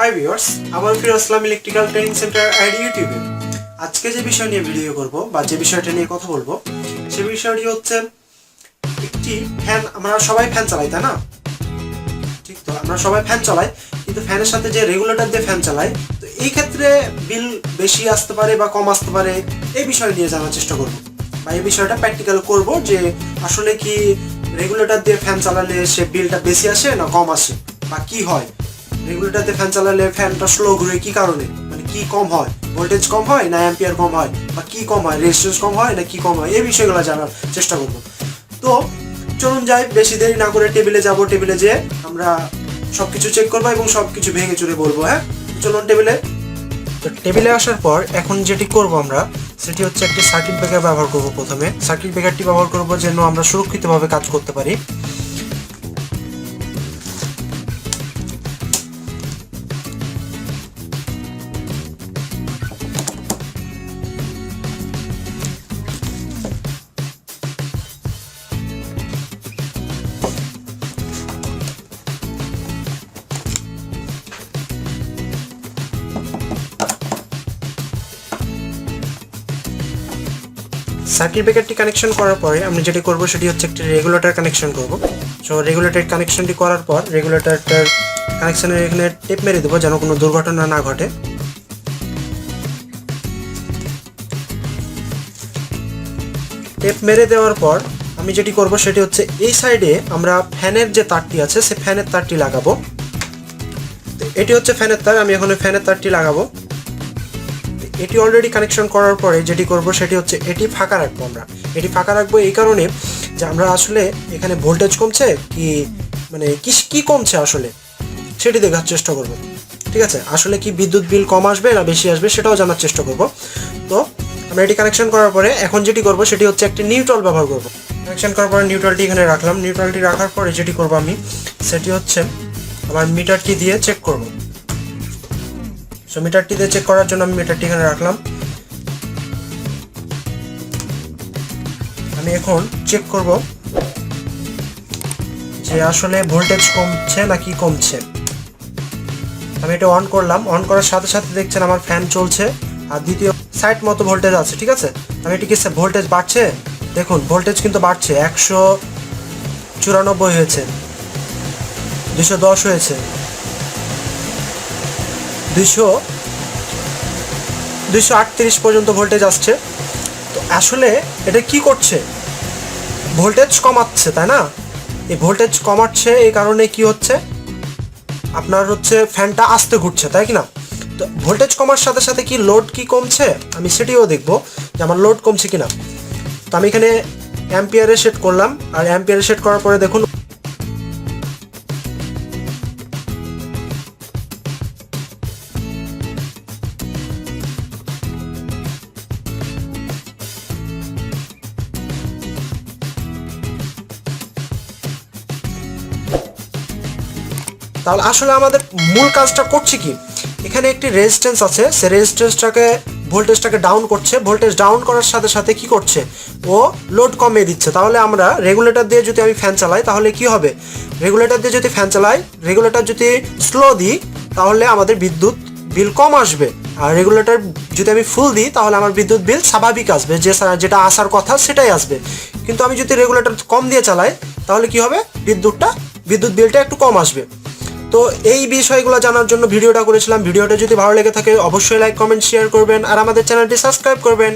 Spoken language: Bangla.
হাই ভিউয়ার্স আমার প্রিয় Aslam electrical training centre ID ইউটিউবে আজকে যে বিষয় নিয়ে ভিডিও করব বা যে বিষয়টা নিয়ে কথা বলব, সে বিষয়টি হচ্ছে একটি ফ্যান আমরা সবাই ফ্যান চালাই, তাই না? ঠিক তো, আমরা সবাই ফ্যান চালাই, কিন্তু ফ্যানের সাথে যে রেগুলেটর দিয়ে ফ্যান চালাই, তো এই ক্ষেত্রে বিল বেশি আসতে পারে বা কম আসতে পারে, এই বিষয় নিয়ে জানার চেষ্টা করব। বা এই বিষয়টা প্র্যাকটিক্যাল করব যে আসলে কি রেগুলেটর দিয়ে ফ্যান চালালে সে বিলটা বেশি আসে না কম আসে, বা কি হয়? রেগুলেটর দিয়ে ফ্যান চালালে ফ্যানটা স্লো ঘুরে কি কারণে? মানে কি কম হয়? ভোল্টেজ কম হয় না অ্যাম্পিয়ার কম হয়? বা কি কম হয়? রেজিস্ট্যান্স কম হয় না কি কম হয়? এই বিষয়গুলো জানার চেষ্টা করব। তো, চলুন যাই, বেশি দেরি না করে টেবিলে যাব। টেবিলে যেয়ে আমরা সবকিছু চেক করব এবং সবকিছু ভেঙে চুরে বলব হ্যাঁ? চলুন টেবিলে তো টেবিলে আসার পর এখন যেটি করব আমরা, সেটি হচ্ছে একটি সার্কিট ব্রেকার ব্যবহার করব প্রথমে। সার্কিট ব্রেকারটি ব্যবহার করব যেন আমরা সুরক্ষিতভাবে কাজ করতে পারি। সার্কিট ব্রেকারটি কানেকশন করার পরে আমি যেটি করব সেটি হচ্ছে একটি রেগুলেটর কানেকশন করব। সো রেগুলেটর কানেকশনটি করার পর রেগুলেটরটার কানেকশনের এখানে টেপ মেরে দেবো যেন কোনো দুর্ঘটনা না ঘটে। টেপ মেরে দেওয়ার পর আমি যেটি করব সেটি হচ্ছে এই সাইডে আমরা ফ্যানের যে তারটি আছে, সে ফ্যানের তারটি লাগাবো। এটি হচ্ছে ফ্যানের তার, আমি এখন ফ্যানের তারটি লাগাবো। এটি অলরেডি কানেকশন করার পরে যেটি করব সেটি হচ্ছে এটি ফাঁকা রাখব আমরা। এটি ফাঁকা রাখব এই কারণে যে আমরা আসলে এখানে ভোল্টেজ কমছে কি মানে কি কি কমছে আসলে? সেটি দেখার চেষ্টা করব। ঠিক আছে? আসলে কি বিদ্যুৎ বিল কম আসবে না বেশি আসবে সেটাও জানার চেষ্টা করব। তো আমরা এটি কানেকশন করার পরে এখন যেটি করব সেটি হচ্ছে একটি নিউট্রাল ব্যবহার করব। কানেকশন করার পরে নিউট্রালটি এখানে রাখলাম। নিউট্রালটি রাখার পরে যেটি করব আমি, সেটি হচ্ছে আমার মিটারটি দিয়ে চেক করব। সো মিটারটি দিয়ে চেক করার জন্য আমি মিটারটি এখানে রাখলাম। আমি এখন চেক করব যে আসলে ভোল্টেজ কমছে নাকি কমছে। আমি এটা অন করলাম। অন করার সাথে সাথে দেখছেন আমার ফ্যান চলছে। আর দ্বিতীয় সাইড মতো ভোল্টেজ আছে, ঠিক আছে? আমি এটি কি ভোল্টেজ বাড়ছে? দেখুন ভোল্টেজ কিন্তু বাড়ছে। একশো চুরানব্বই হয়েছে। দুশো দশ হয়েছে। দুশো দুশো আটত্রিশ পর্যন্ত ভোল্টেজ আসছে। তো আসলে এটা কি করছে? ভোল্টেজ কমাচ্ছে, তাই না? এই ভোল্টেজ কমাচ্ছে এই কারণে কি হচ্ছে? আপনার হচ্ছে ফ্যানটা আস্তে ঘুরছে, তাই কি না? তো ভোল্টেজ কমার সাথে সাথে কি লোড কি কমছে? আমি সেটিও দেখব যে আমার লোড কমছে কিনা। তো আমি এখানে অ্যাম্পিয়ারে সেট করলাম। আর অ্যাম্পিয়ারে সেট করার পরে দেখুন তাহলে আসলে আমাদের মূল কাজটা করছে কি? এখানে একটি রেজিস্ট্যান্স আছে, সে রেজিস্ট্যান্সটাকে ভোল্টেজটাকে ডাউন করছে। ভোল্টেজ ডাউন করার সাথে সাথে কি করছে? ও লোড কমিয়ে দিচ্ছে। তাহলে আমরা রেগুলেটর দিয়ে যদি আমি ফ্যান চালাই, তাহলে কি হবে? রেগুলেটর দিয়ে যদি ফ্যান চালাই রেগুলেটর যদি স্লো দিই, তাহলে আমাদের বিদ্যুৎ বিল কম আসবে। আর রেগুলেটর যদি আমি ফুল দিই, তাহলে আমার বিদ্যুৎ বিল স্বাভাবিক আসবে। যে যেটা আসার কথা, সেটাই আসবে। কিন্তু আমি যদি রেগুলেটর কম দিয়ে চালাই, তাহলে কি হবে? বিদ্যুৎটা, বিদ্যুৎ বিলটা একটু কম আসবে। তো এই বিষয়গুলো জানার জন্য ভিডিওটা করেছিলাম। ভিডিওটা যদি ভালো লেগে থাকে, অবশ্যই লাইক কমেন্ট শেয়ার করবেন। আর আমাদের চ্যানেলটি সাবস্ক্রাইব করবেন।